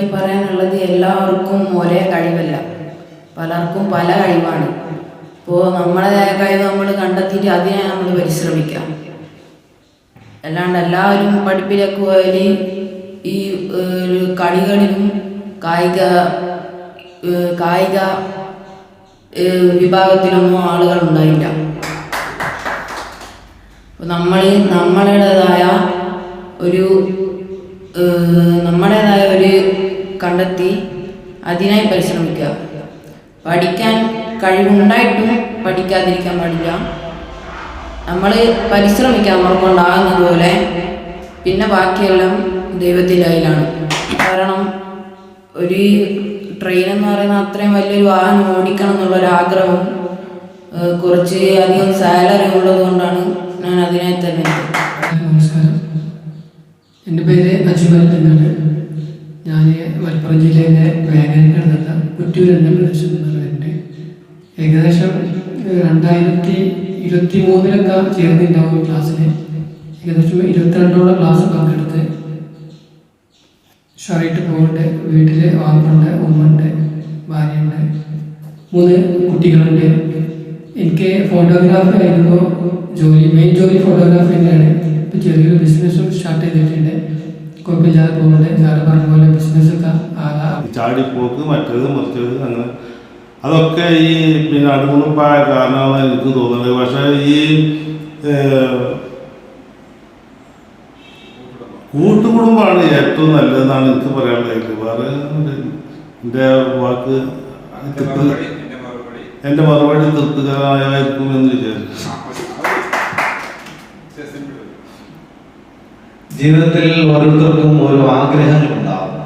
പറ്റി പറയാനുള്ളത് എല്ലാവർക്കും ഒരേ കഴിവല്ല. പലർക്കും പല കഴിവാണ്. ഇപ്പോൾ നമ്മുടേതായ കഴിവ് നമ്മൾ കണ്ടെത്തിയിട്ട് അതിനെ നമ്മൾ പരിശ്രമിക്കാം. അല്ലാണ്ട് എല്ലാവരും പഠിപ്പിലേക്ക് പോയാൽ ഈ കളികളിലും കായിക കായിക വിഭാഗത്തിലൊന്നും ആളുകൾ ഉണ്ടായില്ല. നമ്മൾ നമ്മളുടേതായ ഒരു നമ്മുടേതായ ഒരു കണ്ടെത്തി അതിനായി പരിശ്രമിക്കുക. പഠിക്കാൻ കഴിവുണ്ടായിട്ടും പഠിക്കാതിരിക്കാൻ പാടില്ല. നമ്മൾ പരിശ്രമിക്കാൻ നമ്മളെ പോലെ പിന്നെ ബാക്കിയെല്ലാം ദൈവത്തിന്റെ കയ്യിലാണ്. കാരണം ഒരു ട്രെയിൻ എന്ന് പറയുന്ന അത്രയും വലിയൊരു വാഹനം ഓടിക്കണം എന്നുള്ളൊരാഗ്രഹവും കുറച്ച് അധികം സാലറി ഉള്ളത് കൊണ്ടാണ് ഞാൻ അതിനായി തന്നെ നമസ്കാരം. എന്റെ പേര് അജ്മൽ എന്നാണ്. ഞാൻ മലപ്പുറം ജില്ലയിലെ വേങ്ങരക്കടുത്ത കുറ്റൂർ എന്ന പ്രദേശത്ത് നിന്ന് വരുന്നുണ്ട് ഏകദേശം രണ്ടായിരത്തി ഇരുപത്തി മൂന്നിലൊക്കെ ചേർന്നിട്ടുണ്ടാവും ക്ലാസ്സിൽ ഏകദേശം ഇരുപത്തിരണ്ടോളം ക്ലാസ് പങ്കെടുത്ത്. ഷറായിട്ട് പോകുന്നുണ്ട് വീട്ടിൽ വാപ്പുണ്ട് ഉമ്മുണ്ട് ഭാര്യയുണ്ട്. മൂന്ന് കുട്ടികളുണ്ട്. എനിക്ക് ഫോട്ടോഗ്രാഫി ആയിരുന്നു. ജോലി മെയിൻ ജോലി ഫോട്ടോഗ്രാഫി തന്നെയാണ് ഇപ്പം ചെറിയൊരു ബിസിനസ്സും സ്റ്റാർട്ട് ചെയ്തിട്ടുണ്ട്. കുഴപ്പമില്ലാതെ പോകുന്നുണ്ട്. സാറ് പറഞ്ഞ പോലെ ബിസിനസ്സൊക്കെ ആകാം. ചാടിപ്പോക്ക് മറ്റേത് മറിച്ചത് അങ്ങനെ അതൊക്കെ ഈ പിന്നെ അടുമുടുപ്പായ കാരണമാണ് എനിക്ക് തോന്നുന്നത്. പക്ഷേ ഈ കൂട്ടുകുടുംബമാണ് ഏറ്റവും നല്ലതെന്നാണ് എനിക്ക് പറയാനുള്ളത്. വേറെ എന്റെ വാക്ക് തൃപ്തി എന്റെ മറുപടി. തൃപ്തികരമായിരിക്കും എന്ന് വിചാരിച്ചു ജീവിതത്തിൽ ഓരോരുത്തർക്കും ഓരോ ആഗ്രഹങ്ങൾ ഉണ്ടാവും.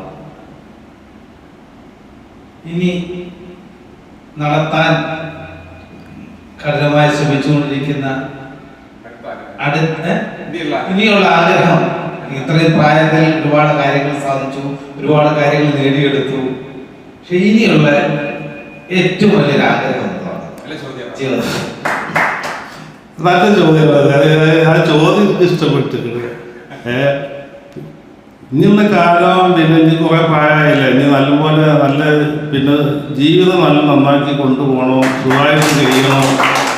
ഇനി നടത്താൻ കഠിനമായി ശ്രമിച്ചുകൊണ്ടിരിക്കുന്ന അടുത്ത ഇനിയുള്ള ആഗ്രഹം. ഇത്രയും പ്രായത്തിൽ ഒരുപാട് കാര്യങ്ങൾ സാധിച്ചു ഒരുപാട് കാര്യങ്ങൾ നേടിയെടുത്തു. പക്ഷെ ഇനിയുള്ള ഏറ്റവും വലിയൊരു ആഗ്രഹം ജീവിതത്തിൽ നല്ല ചോദ്യം. ചോദ്യം ഇഷ്ടപ്പെട്ടിട്ടുണ്ട്. ഇനിയുള്ള കാലം പിന്നെ ഇനി കുറെ പ്രായമായില്ല? ഇനി നല്ലപോലെ നല്ല പിന്നെ ജീവിതം നല്ല നന്നാക്കി കൊണ്ടുപോകണം സുഖമായിട്ട് ചെയ്യണം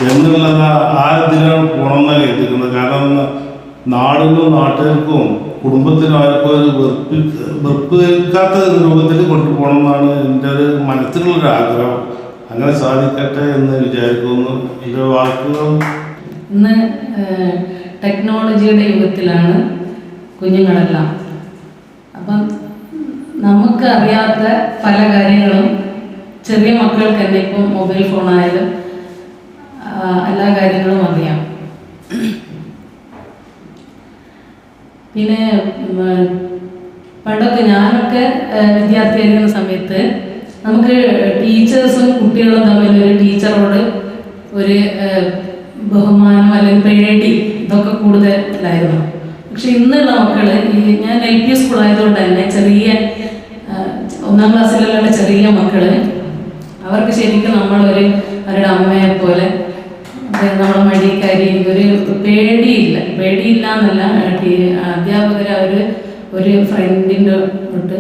എന്നുള്ളത് ആ ഇതിനാണ് പോകണമെന്നാണ് കരുതിക്കുന്നത് കാരണം നാടിനും നാട്ടുകാർക്കും കുടുംബത്തിനും ആർക്കും ഒരു വെറുപ്പി വെറുപ്പിക്കാത്ത രൂപത്തിൽ കൊണ്ടുപോകണം എന്നാണ് എന്റെ ഒരു മനസ്സിലുള്ളൊരു ആഗ്രഹം. അങ്ങനെ സാധിക്കട്ടെ എന്ന് വിചാരിക്കുന്നു. എന്റെ വാക്കുകൾ? ഇന്ന് ടെക്നോളജിയുടെ യുഗത്തിലാണ് കുഞ്ഞുങ്ങളെല്ലാം. അപ്പം നമുക്ക് അറിയാത്ത പല കാര്യങ്ങളും ചെറിയ മക്കൾക്ക് തന്നെ ഇപ്പം മൊബൈൽ ഫോണായാലും എല്ലാ കാര്യങ്ങളും അറിയാം. പിന്നെ പണ്ടൊക്കെ ഞാനൊക്കെ വിദ്യാർത്ഥിയായിരിക്കുന്ന സമയത്ത് നമുക്ക് ടീച്ചേഴ്സും കുട്ടികളും തമ്മിൽ ഒരു ടീച്ചറോട് ഒരു ബഹുമാനം അല്ലെങ്കിൽ പേടി ഇതൊക്കെ കൂടുതലായിരുന്നു. പക്ഷെ ഇന്നുള്ള മക്കൾ ഈ ഞാൻ എൽ പി സ്കൂൾ ആയതുകൊണ്ട് തന്നെ ചെറിയ ഒന്നാം ക്ലാസ്സിലുള്ള ചെറിയ മക്കൾ അവർക്ക് ശരിക്കും നമ്മളൊരു അവരുടെ അമ്മയെ പോലെ നമ്മളെ മടിക്കാരി ഒരു പേടിയില്ല. പേടിയില്ല എന്നല്ല അധ്യാപകർ അവർ ഒരു ഫ്രണ്ടിന്റെ തൊട്ട്